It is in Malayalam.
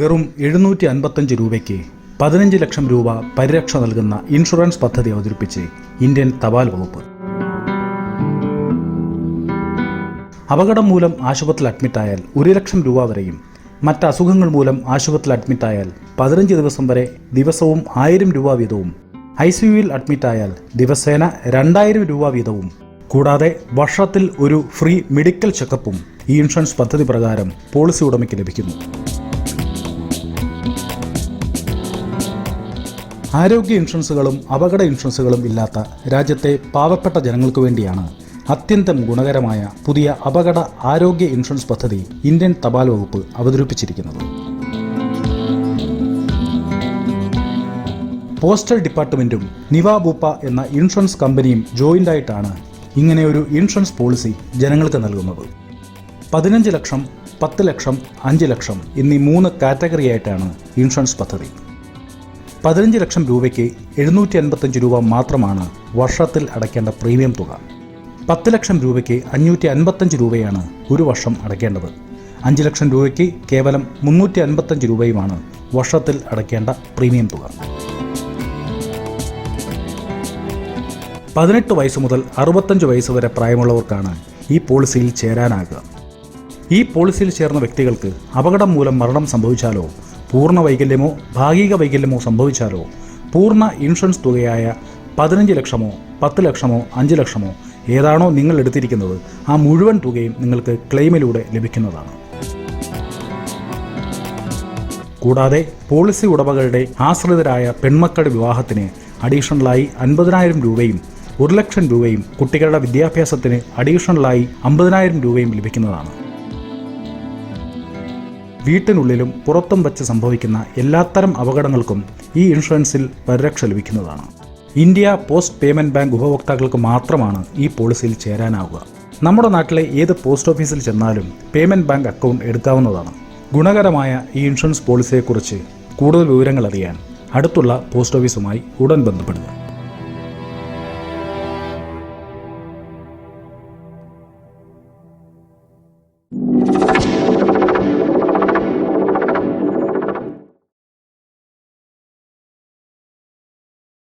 വെറും എഴുന്നൂറ്റി അൻപത്തഞ്ച് രൂപയ്ക്ക് പതിനഞ്ച് ലക്ഷം രൂപ പരിരക്ഷ നൽകുന്ന ഇൻഷുറൻസ് പദ്ധതി അവതരിപ്പിച്ച് ഇന്ത്യൻ തപാൽ വകുപ്പ്. അപകടം മൂലം ആശുപത്രിയിൽ അഡ്മിറ്റായാൽ ഒരു ലക്ഷം രൂപ വരെയും മറ്റ് അസുഖങ്ങൾ മൂലം ആശുപത്രിയിൽ അഡ്മിറ്റായാൽ പതിനഞ്ച് ദിവസം വരെ ദിവസവും ആയിരം രൂപ വീതവും ഐ സി യുവിൽ അഡ്മിറ്റായാൽ ദിവസേന രണ്ടായിരം രൂപ വീതവും. കൂടാതെ വർഷത്തിൽ ഒരു ഫ്രീ മെഡിക്കൽ ചെക്കപ്പും ഈ ഇൻഷുറൻസ് പദ്ധതി പ്രകാരം പോളിസി ഉടമയ്ക്ക് ലഭിക്കുന്നു. ആരോഗ്യ ഇൻഷുറൻസുകളും അപകട ഇൻഷുറൻസുകളും ഇല്ലാത്ത രാജ്യത്തെ പാവപ്പെട്ട ജനങ്ങൾക്ക് വേണ്ടിയാണ് അത്യന്തം ഗുണകരമായ പുതിയ അപകട ആരോഗ്യ ഇൻഷുറൻസ് പദ്ധതി ഇന്ത്യൻ തപാൽ വകുപ്പ് അവതരിപ്പിച്ചിരിക്കുന്നത്. പോസ്റ്റൽ ഡിപ്പാർട്ട്മെന്റും നിവാബൂപ്പ എന്ന ഇൻഷുറൻസ് കമ്പനിയും ജോയിന്റ് ആയിട്ടാണ് ഇങ്ങനെയൊരു ഇൻഷുറൻസ് പോളിസി ജനങ്ങൾക്ക് നൽകുന്നത്. പതിനഞ്ച് ലക്ഷം പത്ത് ലക്ഷം അഞ്ച് ലക്ഷം എന്നീ മൂന്ന് കാറ്റഗറി ആയിട്ടാണ് ഇൻഷുറൻസ് പദ്ധതി. പതിനഞ്ച് ലക്ഷം രൂപയ്ക്ക് എഴുന്നൂറ്റി അൻപത്തഞ്ച് രൂപ മാത്രമാണ് വർഷത്തിൽ അടയ്ക്കേണ്ട പ്രീമിയം തുക. പത്ത് ലക്ഷം രൂപയ്ക്ക് അഞ്ഞൂറ്റി അൻപത്തഞ്ച് രൂപയാണ് ഒരു വർഷം അടയ്ക്കേണ്ടത്. അഞ്ച് ലക്ഷം രൂപയ്ക്ക് കേവലം മുന്നൂറ്റി അൻപത്തഞ്ച് രൂപയുമാണ് വർഷത്തിൽ അടയ്ക്കേണ്ട പ്രീമിയം തുക. പതിനെട്ട് വയസ്സ് മുതൽ അറുപത്തഞ്ച് വയസ്സ് വരെ പ്രായമുള്ളവർക്കാണ് ഈ പോളിസിയിൽ ചേരാനാകുക. ഈ പോളിസിയിൽ ചേർന്ന വ്യക്തികൾക്ക് അപകടം മൂലം മരണം സംഭവിച്ചാലോ പൂർണ വൈകല്യമോ ഭാഗിക വൈകല്യമോ സംഭവിച്ചാലോ പൂർണ ഇൻഷുറൻസ് തുകയായ പതിനഞ്ച് ലക്ഷമോ പത്ത് ലക്ഷമോ അഞ്ച് ലക്ഷമോ ഏതാണോ നിങ്ങൾ എടുത്തിരിക്കുന്നത് ആ മുഴുവൻ തുകയും നിങ്ങൾക്ക് ക്ലെയിമിലൂടെ ലഭിക്കുന്നതാണ്. കൂടാതെ പോളിസി ഉടമകളുടെ ആശ്രിതരായ പെൺമക്കളുടെ വിവാഹത്തിന് അഡീഷണലായി അൻപതിനായിരം രൂപയും ഒരു ലക്ഷം രൂപയും കുട്ടികളുടെ വിദ്യാഭ്യാസത്തിന് അഡീഷണലായി അമ്പതിനായിരം രൂപയും ലഭിക്കുന്നതാണ്. വീട്ടിനുള്ളിലും പുറത്തും വച്ച് സംഭവിക്കുന്ന എല്ലാത്തരം അപകടങ്ങൾക്കും ഈ ഇൻഷുറൻസിൽ പരിരക്ഷ ലഭിക്കുന്നതാണ്. ഇന്ത്യ പോസ്റ്റ് പേയ്മെന്റ് ബാങ്ക് ഉപഭോക്താക്കൾക്ക് മാത്രമാണ് ഈ പോളിസിയിൽ ചേരാനാവുക. നമ്മുടെ നാട്ടിലെ ഏത് പോസ്റ്റ് ഓഫീസിൽ ചെന്നാലും പേയ്മെന്റ് ബാങ്ക് അക്കൗണ്ട് എടുക്കാവുന്നതാണ്. ഗുണകരമായ ഈ ഇൻഷുറൻസ് പോളിസിയെക്കുറിച്ച് കൂടുതൽ വിവരങ്ങൾ അറിയാൻ അടുത്തുള്ള പോസ്റ്റ് ഓഫീസുമായി ഉടൻ ബന്ധപ്പെടുക.